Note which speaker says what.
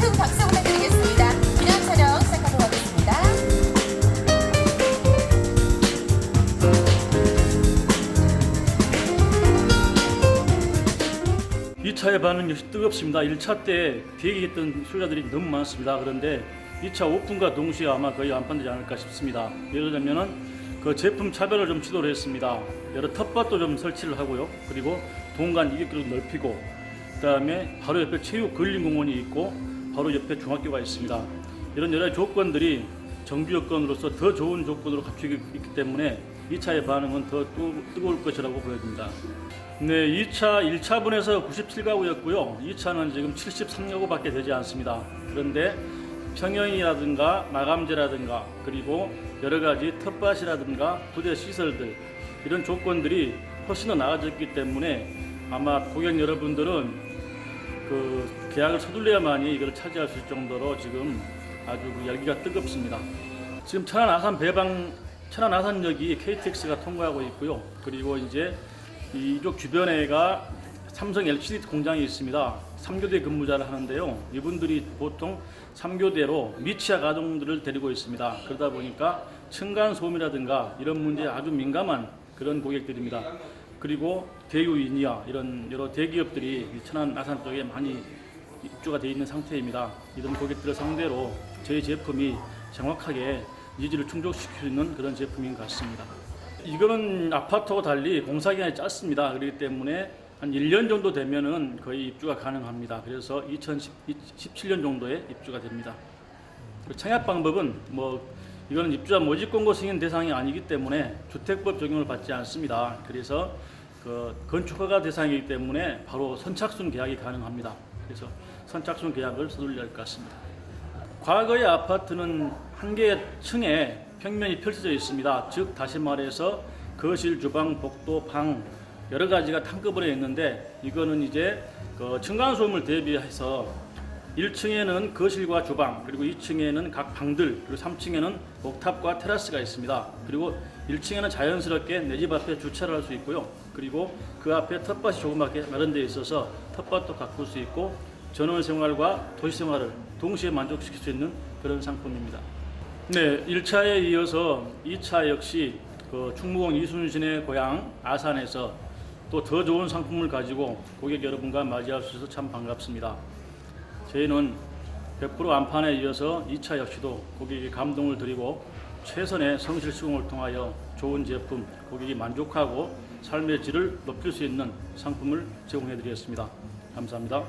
Speaker 1: 큰 박수 부탁드리겠습니다. 기념 촬영 시작하도록 하겠습니다. 이차의 반응 역시 뜨겁습니다. 1차 때 대기했던 수요자들이 너무 많습니다. 그런데 2차 오픈과 동시에 아마 거의 안판되지 않을까 싶습니다. 예를 들면은 그 제품 차별을 좀 시도를 했습니다. 여러 텃밭도 좀 설치를 하고요. 그리고 동간 이격기로 넓히고 그다음에 바로 옆에 체육 근린공원이 있고 바로 옆에 중학교가 있습니다. 이런 여러 조건들이 정비 여건으로서 더 좋은 조건으로 갖추고 있기 때문에 2차의 반응은 더 뜨- 뜨거울 것이라고 보여집니다. 네, 2차 1차분에서 97가구였고요. 2차는 지금 73가구밖에 되지 않습니다. 그런데 평형이라든가 마감재라든가 그리고 여러 가지 텃밭이라든가 부대 시설들 이런 조건들이 훨씬 더 나아졌기 때문에 아마 고객 여러분들은 그 계약을 서둘러야만이 이걸 차지할 수 있을 정도로 지금 아주 그 열기가 뜨겁습니다. 지금 천안 아산 배방 천안 아산역이 KTX가 통과하고 있고요. 그리고 이제 이쪽 주변에가 삼성 LCD 공장이 있습니다. 3교대 근무자를 하는데요. 이분들이 보통 3교대로 미취학 아동들을 데리고 있습니다. 그러다 보니까 층간 소음이라든가 이런 문제에 아주 민감한 그런 고객들입니다. 그리고 대유인이야 이런 여러 대기업들이 이 천안 아산 쪽에 많이 입주가 되어 있는 상태입니다. 이런 고객들을 상대로 저희 제품이 정확하게 니즈를 충족시킬 수 있는 그런 제품인 것 같습니다. 이거는 아파트와 달리 공사 기간이 짧습니다. 그렇기 때문에 한 1년 정도 되면은 거의 입주가 가능합니다. 그래서 2017년 정도에 입주가 됩니다. 그리고 청약 방법은 뭐 이거는 입주자 모집 공고 승인 대상이 아니기 때문에 주택법 적용을 받지 않습니다. 그래서 그 건축 허가 대상이기 때문에 바로 선착순 계약이 가능합니다. 그래서 선착순 계약을 서둘러야 할 것 같습니다. 과거의 아파트는 한 개의 층에 평면이 펼쳐져 있습니다. 즉 다시 말해서 거실, 주방, 복도, 방 여러 가지가 한꺼번에 있는데 이거는 이제 그 층간 소음을 대비해서 1층에는 거실과 주방, 그리고 2층에는 각 방들, 그리고 3층에는 옥탑과 테라스가 있습니다. 그리고 1층에는 자연스럽게 내 집 앞에 주차를 할 수 있고요. 그리고 그 앞에 텃밭이 조그맣게 마련되어 있어서 텃밭도 가꿀 수 있고 전원 생활과 도시 생활을 동시에 만족시킬 수 있는 그런 상품입니다. 네, 1차에 이어서 2차 역시 그 충무공 이순신의 고향 아산에서 또 더 좋은 상품을 가지고 고객 여러분과 맞이할 수 있어서 참 반갑습니다. 저희는 100% 안판에 이어서 2차 역시도 고객에게 감동을 드리고 최선의 성실 수공을 통하여 좋은 제품, 고객이 만족하고 삶의 질을 높일 수 있는 상품을 제공해 드리겠습니다. 감사합니다.